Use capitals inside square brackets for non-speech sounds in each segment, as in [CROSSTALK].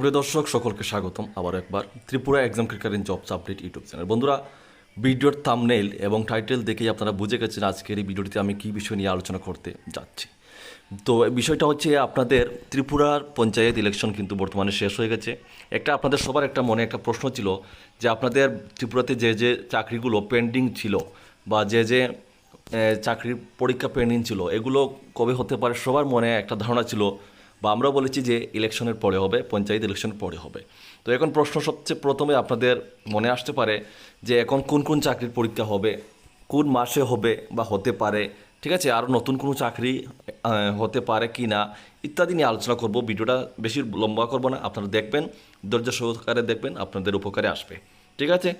প্রিয় দর্শক, সকলকে স্বাগতম। আবার একবার Tripura exam recruiting jobs update YouTube channel বন্ধুরা, ভিডিওর থামনেইল এবং টাইটেল দেখেই আপনারা বুঝে গেছেন আজকের এই ভিডিওটিতে আমি কী বিষয় নিয়ে আলোচনা করতে যাচ্ছি। তো বিষয়টা হচ্ছে আপনাদের ত্রিপুরার পঞ্চায়েত ইলেকশন কিন্তু বর্তমানে শেষ হয়ে গেছে। একটা আপনাদের সবার একটা মনে একটা প্রশ্ন ছিল যে আপনাদের ত্রিপুরাতে যে যে চাকরিগুলো পেন্ডিং ছিল বা যে যে চাকরির পরীক্ষা পেন্ডিং ছিল, এগুলো কবে হতে পারে সবার মনে একটা ধারণা ছিল বা আমরা বলেছি যে ইলেকশনের পরে হবে, পঞ্চায়েত ইলেকশনের পরে হবে। তো এখন প্রশ্ন সবচেয়ে প্রথমে আপনাদের মনে আসতে পারে যে এখন কোন কোন চাকরির পরীক্ষা হবে, কোন মাসে হবে বা হতে পারে, ঠিক আছে? আর নতুন কোনো চাকরি হতে পারে কি না, ইত্যাদি নিয়ে আলোচনা করব। ভিডিওটা বেশি লম্বা করব না, আপনারা দেখবেন, ধৈর্য সহকারে দেখবেন, আপনাদের উপকারে আসবে, ঠিক আছে?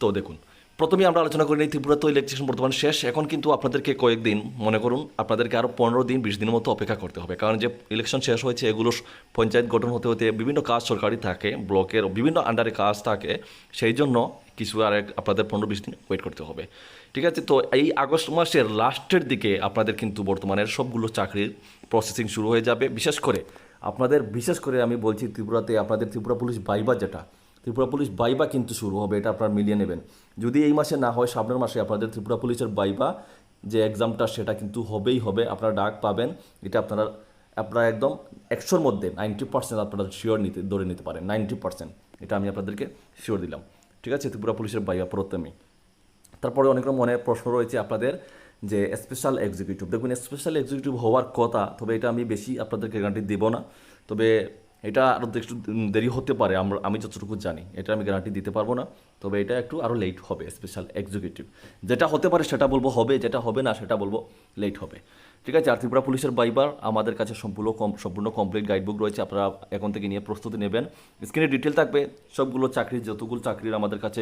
তো দেখুন প্রথমে আমরা আলোচনা করি নিই ত্রিপুরা তো ইলেকট্রিশন বর্তমান শেষ। এখন কিন্তু আপনাদেরকে কয়েকদিন মনে করুন, আপনাদেরকে আরও পনেরো দিন, বিশ দিনের মতো অপেক্ষা করতে হবে। কারণ যে ইলেকশন শেষ হয়েছে এগুলো পঞ্চায়েত গঠন হতে হতে বিভিন্ন কাজ সরকারি থাকে, ব্লকের বিভিন্ন আন্ডারে কাজ থাকে, সেই জন্য কিছু আর আপনাদের পনেরো বিশ দিন ওয়েট করতে হবে। ঠিক আছে, তো এই আগস্ট মাসের লাস্টের দিকে আপনাদের কিন্তু বর্তমানের সবগুলো চাকরির প্রসেসিং শুরু হয়ে যাবে। বিশেষ করে, আপনাদের, বিশেষ করে আমি বলছি ত্রিপুরাতে, আপনাদের ত্রিপুরা পুলিশ বাইবা যেটা ত্রিপুরা পুলিশ বাইবা কিন্তু শুরু হবে, এটা আপনারা মিলিয়ে নেবেন। যদি এই মাসে না হয়, সামনের মাসে আপনাদের ত্রিপুরা পুলিশের বাইবা যে এক্সামটা সেটা কিন্তু হবেই হবে, আপনারা ডাক পাবেন, এটা আপনারা আপনারা একদম একশোর মধ্যে নাইনটি পার্সেন্ট আপনারা শিওর নিতে, ধরে নিতে পারেন নাইনটি পার্সেন্ট এটা আমি আপনাদেরকে শিওর দিলাম। ঠিক আছে, ত্রিপুরা পুলিশের বাইবা প্রথমেই তারপরে অনেক রকম মনে প্রশ্ন রয়েছে আপনাদের যে স্পেশাল এক্সিকিউটিভ দেখুন স্পেশাল এক্সিকিউটিভ হওয়ার কথা, তবে এটা আমি বেশি আপনাদেরকে গ্যারান্টি দেবো না। তবে এটা আরও একটু দেরি হতে পারে, আমরা, আমি যতটুকু জানি। এটা আমি গ্যারান্টি দিতে পারব না, তবে এটা একটু আরও লেট হবে স্পেশাল এক্সিকিউটিভ যেটা হতে পারে সেটা বলব হবে, যেটা হবে না সেটা বলব লেট হবে। ঠিক আছে আর ত্রিপুরা পুলিশের বাইবার, আমাদের কাছে সম্পূর্ণ কম, সম্পূর্ণ কমপ্লিট গাইডবুক রয়েছে, আপনারা এখন থেকে নিয়ে প্রস্তুতি নেবেন। স্ক্রিনে ডিটেল থাকবে, সবগুলো চাকরির, যতগুলো চাকরির আমাদের কাছে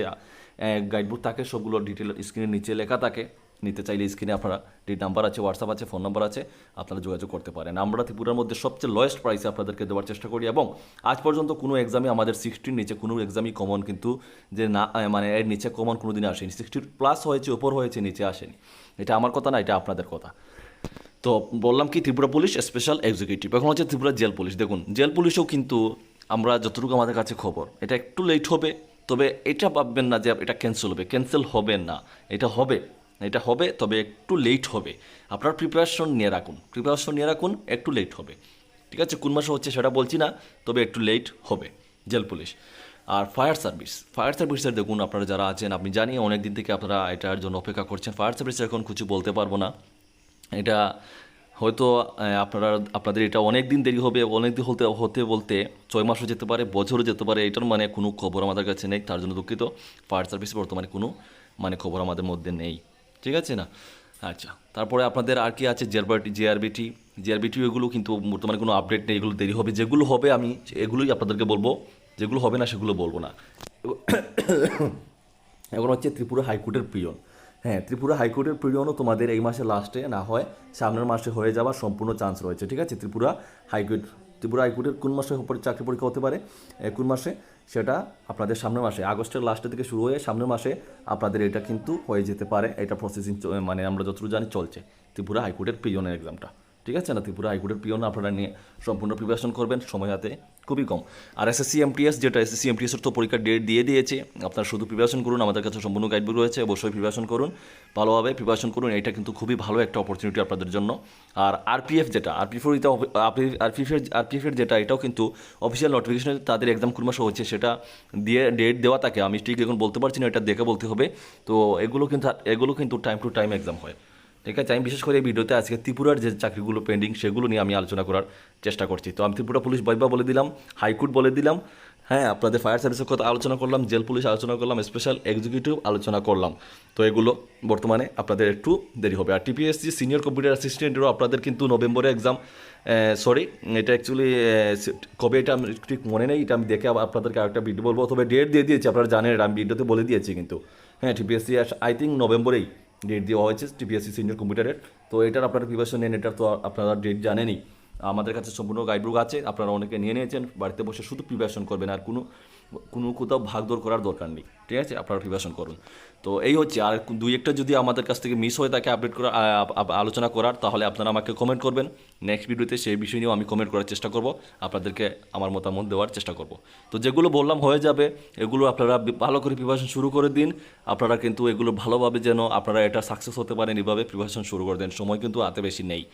গাইডবুক থাকে, সবগুলো ডিটেল স্ক্রিনের নিচে লেখা থাকে। নিতে চাইলে স্ক্রিনে আপনারা ডিট নাম্বার আছে হোয়াটসঅ্যাপ আছে ফোন নাম্বার আছে, আপনারা যোগাযোগ করতে পারেন। আমরা ত্রিপুরার মধ্যে সবচেয়ে লোয়েস্ট প্রাইসে আপনাদেরকে দেওয়ার চেষ্টা করি এবং আজ পর্যন্ত কোনো এক্সামে আমাদের সিক্সটির নিচে কোনো এক্সামই কমন কিন্তু যে না মানে এর নিচে কমন কোনো দিন আসেনি। সিক্সটির প্লাস হয়েছে ওপর হয়েছে, নিচে আসেনি। এটা আমার কথা না, এটা আপনাদের কথা। তো বললাম কি, ত্রিপুরা পুলিশ স্পেশাল এক্সিকিউটিভ এখন হচ্ছে ত্রিপুরা জেল পুলিশ। দেখুন, জেল পুলিশও কিন্তু আমরা যতটুকু আমাদের কাছে খবর, এটা একটু লেট হবে, তবে এটা ভাববেন না যে এটা ক্যান্সেল হবে। ক্যান্সেল হবে না, এটা হবে। এটা হবে, তবে একটু লেট হবে। আপনার প্রিপারেশন নিয়ে রাখুন। প্রিপারেশন নিয়ে রাখুন, একটু লেট হবে। ঠিক আছে? কোন মাসে হচ্ছে সেটা বলছি না, তবে একটু লেট হবে। Jail police. আর ফায়ার সার্ভিস ফায়ার সার্ভিসের দেখুন, আপনারা যারা আছেন আপনি জানি অনেক দিন থেকে আপনারা এটার জন্য অপেক্ষা করছেন। ফায়ার সার্ভিসের এখন কিছু বলতে পারব না। এটা হয়তো আপনারা, আপনাদের এটা অনেক দিন দেরি হবে অনেক দিন হতে হতে বলতে ছয় মাসও যেতে পারে, বছরও যেতে পারে, এটার মানে কোনো খবর আমাদের কাছে নেই, তার জন্য দুঃখিত। ফায়ার সার্ভিস বর্তমানে কোনো মানে খবর আমাদের মধ্যে নেই। ঠিক আছে না? আচ্ছা তারপরে আপনাদের আর কি আছে জেআরবিটি জিআরবিটি জিআরবিটি এগুলো কিন্তু বর্তমানে কোনো আপডেট নেই, এগুলো দেরি হবে। যেগুলো হবে আমি এগুলোই আপনাদেরকে বলব। যেগুলো হবে না, সেগুলো বলব না। [COUGHS] এখন হচ্ছে ত্রিপুরা হাইকোর্টের পিয়ন হ্যাঁ ত্রিপুরা হাইকোর্টের পিয়নও তোমাদের এই মাসে লাস্টে না হয়, সামনের মাসে হয়ে যাওয়ার সম্পূর্ণ চান্স রয়েছে। ঠিক আছে? ত্রিপুরা হাইকোর্ট ত্রিপুরা হাইকোর্টের কোন মাসে চাকরি পরীক্ষা হতে পারে? কোন মাসে? সেটা আপনাদের সামনের মাসে। আগস্টের লাস্টের থেকে শুরু হয়ে সামনের মাসে আপনাদের এটা কিন্তু হয়ে যেতে পারে। এটা প্রসেসিং মানে আমরা যতটুকু জানি চলছে। ত্রিপুরা হাইকোর্টের পিয়নের এক্সামটা ঠিক আছে না? ত্রিপুরা হাইকোর্টের পিয়ন আপনারা নিয়ে সম্পূর্ণ প্রিপারেশন করবেন। সময় হাতে খুবই কম। আর এসএসসি এমটিএস যেটা এসএসসি এমটিএসের তো পরীক্ষার ডেট দিয়ে দিয়েছে, আপনারা শুধু প্রিপারেশন করুন, আমাদের কাছে সম্পূর্ণ গাইডবুক রয়েছে, অবশ্যই প্রিপারেশন করুন। ভালোভাবে প্রিপারেশন করুন এটা কিন্তু খুবই ভালো একটা অপরচুনিটি আপনাদের জন্য। আর আরপিএফ যেটা আরপিএফ আরপিএফের আরপিএফের যেটা, এটাও কিন্তু অফিসিয়াল নোটিফিকেশনে তাদের এক্সাম কোন মাসে হচ্ছে, সেটা দিয়ে ডেট দেওয়া থাকে। আমি ঠিক এখন বলতে পারছি না, এটা দেখে বলতে হবে। তো এগুলো কিন্তু এগুলো কিন্তু টাইম টু টাইম এক্সাম হয়। ঠিক আছে? আমি বিশেষ করে এই ভিডিওতে আজকে ত্রিপুরার যে চাকরিগুলো পেন্ডিং সেগুলো নিয়ে আমি আলোচনা করার চেষ্টা করছি। তো আমি ত্রিপুরা পুলিশ বৈবা বলে দিলাম হাইকোর্ট বলে দিলাম হ্যাঁ আপনাদের ফায়ার সার্ভিসের কথা আলোচনা করলাম, জেল পুলিশ আলোচনা করলাম স্পেশাল এক্সিকিউটিভ আলোচনা করলাম। তো এগুলো বর্তমানে আপনাদের একটু দেরি হবে। আর টিপিএসসি সিনিয়র কম্পিউটার অ্যাসিস্ট্যান্টেরও আপনাদের কিন্তু নভেম্বরে এক্সাম সরি এটা অ্যাকচুয়ালি কবে এটা আমি ঠিক মনে নেই, এটা আমি দেখে আপনাদেরকে আরেকটা ভিডিও বলব। তবে ডেট দিয়ে দিয়েছি, আপনারা জানেন, আমি ভিডিওতে বলে দিয়েছি কিন্তু। হ্যাঁ টিপিএসসি আই থিঙ্ক নভেম্বরেই ডেট দেওয়া হয়েছে টিপিএসসি সিনিয়র কম্পিউটারের তো এটার আপনারা প্রিপারেশন নেন, এটার তো আপনারা ডেট জানেনই। আমাদের কাছে সম্পূর্ণ গাইডবুক আছে, আপনারা অনেকে নিয়ে নিয়েছেন, বাড়িতে বসে শুধু প্রিপারেশন করবেন আর কোনো কোনো কোথাও ভাগদৌড় করার দরকার নেই, ঠিক আছে? আপনারা প্রিপারেশন করুন। তো এই হচ্ছে, আর দুই একটা যদি আমাদের কাছ থেকে মিস হয়ে থাকে আপডেট করা আলোচনা করার, তাহলে আপনারা আমাকে কমেন্ট করবেন। নেক্সট ভিডিওতে সেই বিষয় নিয়েও আমি কমেন্ট করার চেষ্টা করব, আপনাদেরকে আমার মতামত দেওয়ার চেষ্টা করব। তো যেগুলো বললাম হয়ে যাবে, এগুলো আপনারা ভালো করে প্রিপারেশন শুরু করে দিন। আপনারা কিন্তু এগুলো ভালোভাবে যেন, আপনারা এটা সাকসেস হতে পারেন এইভাবে প্রিপারেশন শুরু করে দেন। সময় কিন্তু হাতে বেশি নেই।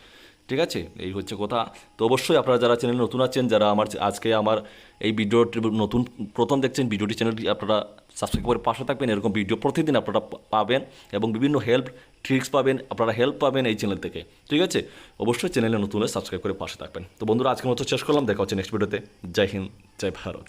ঠিক আছে? এই হচ্ছে কথা। তো অবশ্যই আপনারা যারা চ্যানেল নতুন আছেন, যারা আমার আজকে আমার এই ভিডিওটি নতুন, প্রথম দেখছেন ভিডিওটি চ্যানেলটি আপনারা সাবস্ক্রাইব করে পাশে থাকবেন। এরকম ভিডিও প্রতিদিন আপনারা পাবেন এবং বিভিন্ন হেল্প ট্রিক্স পাবেন, আপনারা হেল্প পাবেন এই চ্যানেল থেকে। ঠিক আছে? অবশ্যই চ্যানেলে নতুন সাবস্ক্রাইব করে পাশে থাকবেন। তো বন্ধুরা, আজকের মতো শেষ করলাম। দেখা হচ্ছে নেক্সট ভিডিওতে জয় হিন্দ, জয় ভারত।